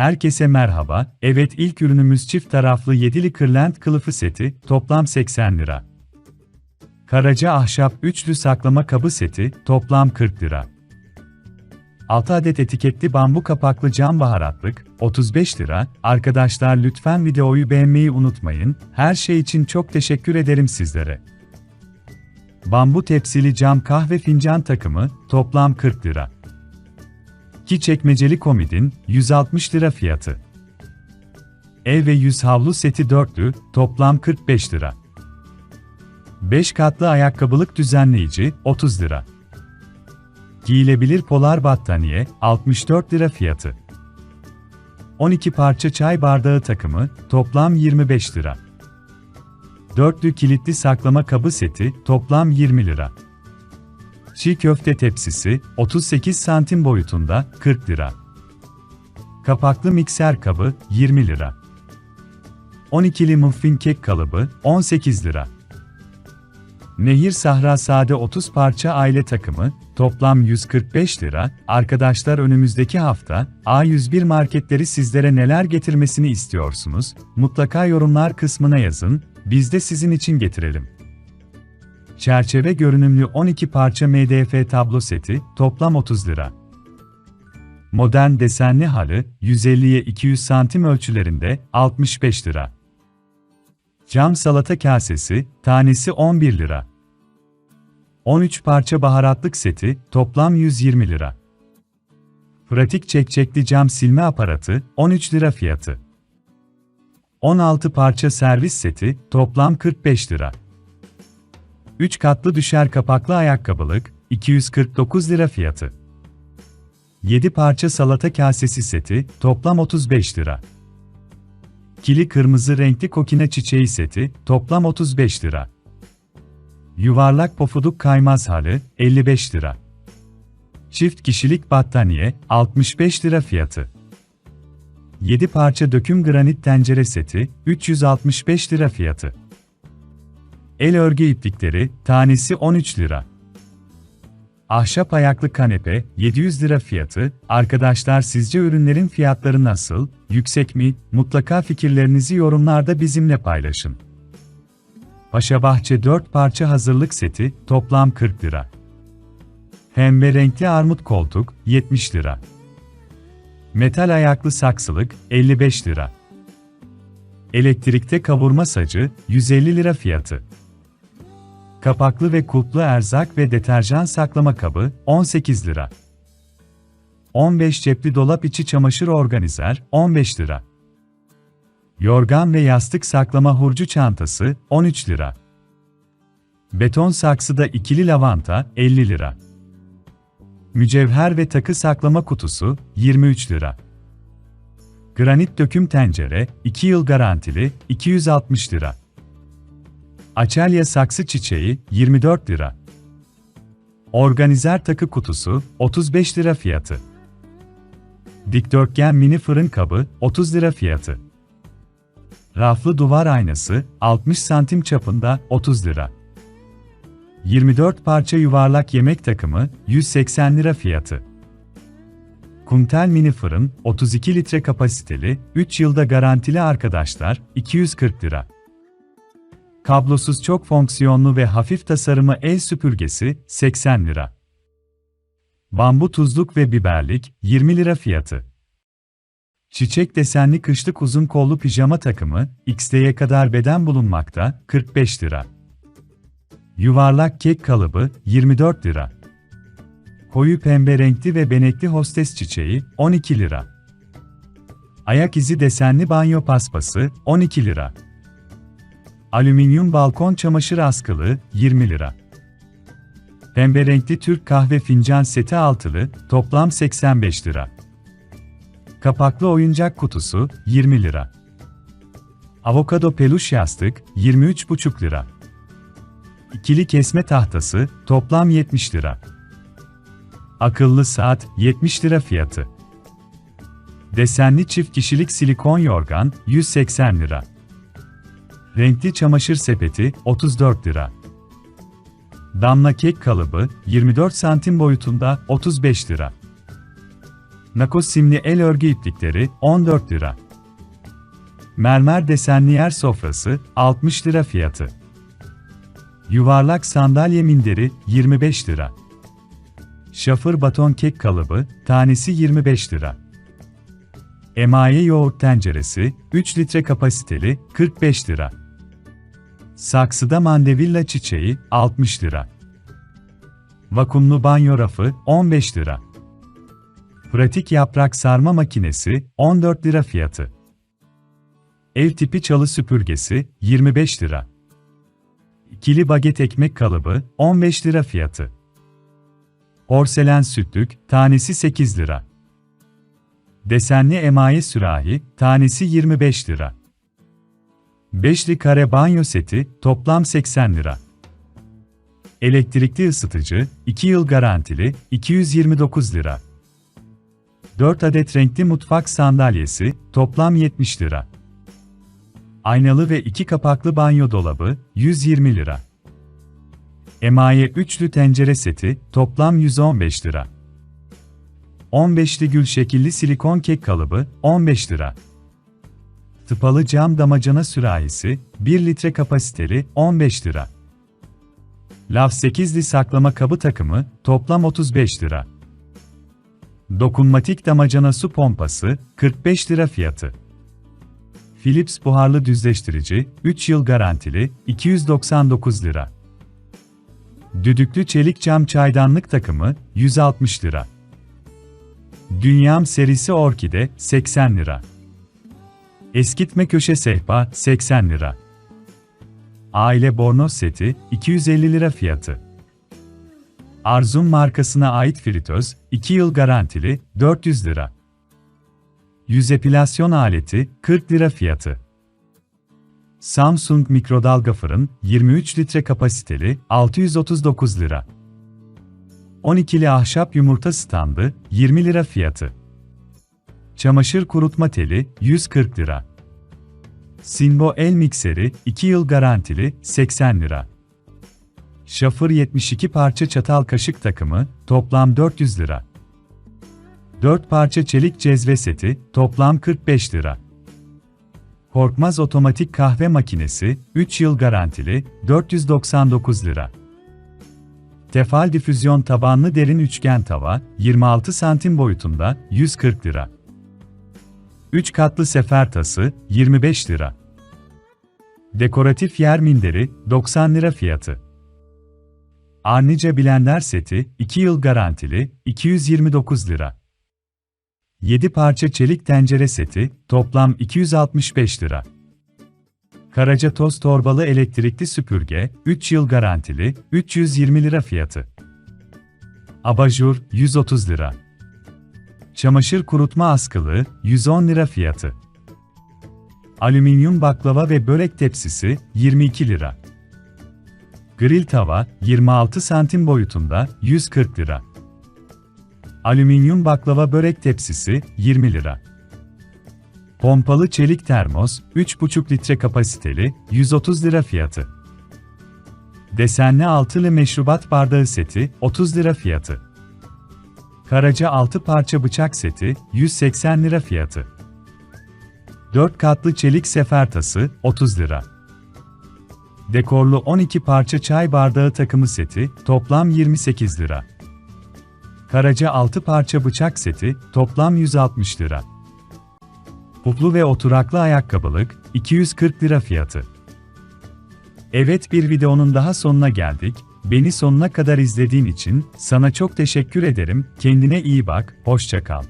Herkese merhaba. Evet ilk ürünümüz çift taraflı 7'li kırlent kılıfı seti, toplam 80 lira. Karaca ahşap üçlü saklama kabı seti, toplam 40 lira. 6 adet etiketli bambu kapaklı cam baharatlık, 35 lira. Arkadaşlar lütfen videoyu beğenmeyi unutmayın. Her şey için çok teşekkür ederim sizlere. Bambu tepsili cam kahve fincan takımı, toplam 40 lira. Ki çekmeceli komodin, 160 lira fiyatı. Ev ve yüz havlu seti dörtlü, toplam 45 lira. 5 katlı ayakkabılık düzenleyici, 30 lira. Giyilebilir polar battaniye, 64 lira fiyatı. 12 parça çay bardağı takımı, toplam 25 lira. Dörtlü kilitli saklama kabı seti, toplam 20 lira. Çiğ köfte tepsisi, 38 santim boyutunda, 40 lira. Kapaklı mikser kabı, 20 lira. 12'li muffin kek kalıbı, 18 lira. Nehir Sahra Sade 30 parça aile takımı, toplam 145 lira. Arkadaşlar önümüzdeki hafta, A101 marketleri sizlere neler getirmesini istiyorsunuz? Mutlaka yorumlar kısmına yazın, biz de sizin için getirelim. Çerçeve görünümlü 12 parça MDF tablo seti, toplam 30 lira. Modern desenli halı, 150'ye 200 santim ölçülerinde, 65 lira. Cam salata kasesi, tanesi 11 lira. 13 parça baharatlık seti, toplam 120 lira. Pratik çekçekli cam silme aparatı, 13 lira fiyatı. 16 parça servis seti, toplam 45 lira. 3 katlı düşer kapaklı ayakkabılık, 249 lira fiyatı. 7 parça salata kasesi seti, toplam 35 lira. Kili kırmızı renkli kokine çiçeği seti, toplam 35 lira. Yuvarlak pofuduk kaymaz halı, 55 lira. Çift kişilik battaniye, 65 lira fiyatı. 7 parça döküm granit tencere seti, 365 lira fiyatı. El örgü iplikleri, tanesi 13 lira. Ahşap ayaklı kanepe, 700 lira fiyatı. Arkadaşlar sizce ürünlerin fiyatları nasıl? Yüksek mi? Mutlaka fikirlerinizi yorumlarda bizimle paylaşın. Paşa Bahçe 4 parça hazırlık seti, toplam 40 lira. Pembe renkli armut koltuk, 70 lira. Metal ayaklı saksılık, 55 lira. Elektrikte kavurma sacı, 150 lira fiyatı. Kapaklı ve kulplu erzak ve deterjan saklama kabı, 18 lira. 15 cepli dolap içi çamaşır organizer, 15 lira. Yorgan ve yastık saklama hurcu çantası, 13 lira. Beton saksıda ikili lavanta, 50 lira. Mücevher ve takı saklama kutusu, 23 lira. Granit döküm tencere, 2 yıl garantili, 260 lira. Açelya saksı çiçeği, 24 lira. Organizer takı kutusu, 35 lira fiyatı. Dikdörtgen mini fırın kabı, 30 lira fiyatı. Raflı duvar aynası, 60 santim çapında, 30 lira. 24 parça yuvarlak yemek takımı, 180 lira fiyatı. Kuntel mini fırın, 32 litre kapasiteli, 3 yılda garantili arkadaşlar, 240 lira. Kablosuz çok fonksiyonlu ve hafif tasarımı el süpürgesi, 80 lira. Bambu tuzluk ve biberlik, 20 lira fiyatı. Çiçek desenli kışlık uzun kollu pijama takımı, XL'ye kadar beden bulunmakta, 45 lira. Yuvarlak kek kalıbı, 24 lira. Koyu pembe renkli ve benekli hostes çiçeği, 12 lira. Ayak izi desenli banyo paspası, 12 lira. Alüminyum balkon çamaşır askılı, 20 lira. Pembe renkli Türk kahve fincan seti altılı, toplam 85 lira. Kapaklı oyuncak kutusu, 20 lira. Avokado peluş yastık, 23,5 lira. İkili kesme tahtası, toplam 70 lira. Akıllı saat, 70 lira fiyatı. Desenli çift kişilik silikon yorgan, 180 lira. Renkli çamaşır sepeti, 34 lira. Damla kek kalıbı, 24 santim boyutunda, 35 lira. Nakos simli el örgü iplikleri 14 lira. Mermer desenli yer sofrası 60 lira fiyatı. Yuvarlak sandalye minderi 25 lira. Şafır baton kek kalıbı tanesi 25 lira. Emaye yoğurt tenceresi 3 litre kapasiteli 45 lira. Saksıda mandevilla çiçeği 60 lira. Vakumlu banyo rafı 15 lira. Pratik yaprak sarma makinesi 14 lira fiyatı. Ev tipi çalı süpürgesi 25 lira. İkili baget ekmek kalıbı 15 lira fiyatı. Porselen sütlük tanesi 8 lira. Desenli emaye sürahi tanesi 25 lira. Beşli kare banyo seti toplam 80 lira. Elektrikli ısıtıcı 2 yıl garantili 229 lira. 4 adet renkli mutfak sandalyesi toplam 70 lira. Aynalı ve 2 kapaklı banyo dolabı 120 lira. Emaye üçlü tencere seti toplam 115 lira. 15'li gül şekilli silikon kek kalıbı 15 lira. Tıpalı cam damacana sürahisi 1 litre kapasiteli 15 lira. Lav 8'li saklama kabı takımı toplam 35 lira. Dokunmatik damacana su pompası 45 lira fiyatı. Philips buharlı düzleştirici 3 yıl garantili 299 lira. Düdüklü çelik cam çaydanlık takımı 160 lira. Dünyam serisi orkide 80 lira. Eskitme köşe sehpa 80 lira. Aile bornoz seti 250 lira fiyatı. Arzum markasına ait fritöz 2 yıl garantili 400 lira. Yüz epilasyon aleti 40 lira fiyatı. Samsung mikrodalga fırın 23 litre kapasiteli 639 lira. 12'li ahşap yumurta standı 20 lira fiyatı. Çamaşır kurutma teli 140 lira. Sinbo el mikseri 2 yıl garantili 80 lira. Şafır 72 parça çatal kaşık takımı toplam 400 lira. 4 parça çelik cezve seti toplam 45 lira. Korkmaz otomatik kahve makinesi 3 yıl garantili 499 lira. Tefal difüzyon tabanlı derin üçgen tava 26 santim boyutunda 140 lira. 3 katlı sefer tası 25 lira. Dekoratif yer minderi 90 lira fiyatı. Arnica blender seti 2 yıl garantili 229 lira. 7 parça çelik tencere seti toplam 265 lira. Karaca toz torbalı elektrikli süpürge 3 yıl garantili 320 lira fiyatı. Abajur 130 lira. Çamaşır kurutma askılı 110 lira fiyatı. Alüminyum baklava ve börek tepsisi 22 lira. Grill tava 26 santim boyutunda 140 lira. Alüminyum baklava börek tepsisi 20 lira. Pompalı çelik termos 3,5 litre kapasiteli 130 lira fiyatı. Desenli altılı meşrubat bardağı seti 30 lira fiyatı. Karaca 6 parça bıçak seti 180 lira fiyatı. 4 katlı çelik sefer tası 30 lira. Dekorlu 12 parça çay bardağı takımı seti toplam 28 lira. Karaca 6 parça bıçak seti toplam 160 lira. Puplu ve oturaklı ayakkabılık 240 lira fiyatı. Evet bir videonun daha sonuna geldik. Beni sonuna kadar izlediğin için sana çok teşekkür ederim. Kendine iyi bak, hoşça kal.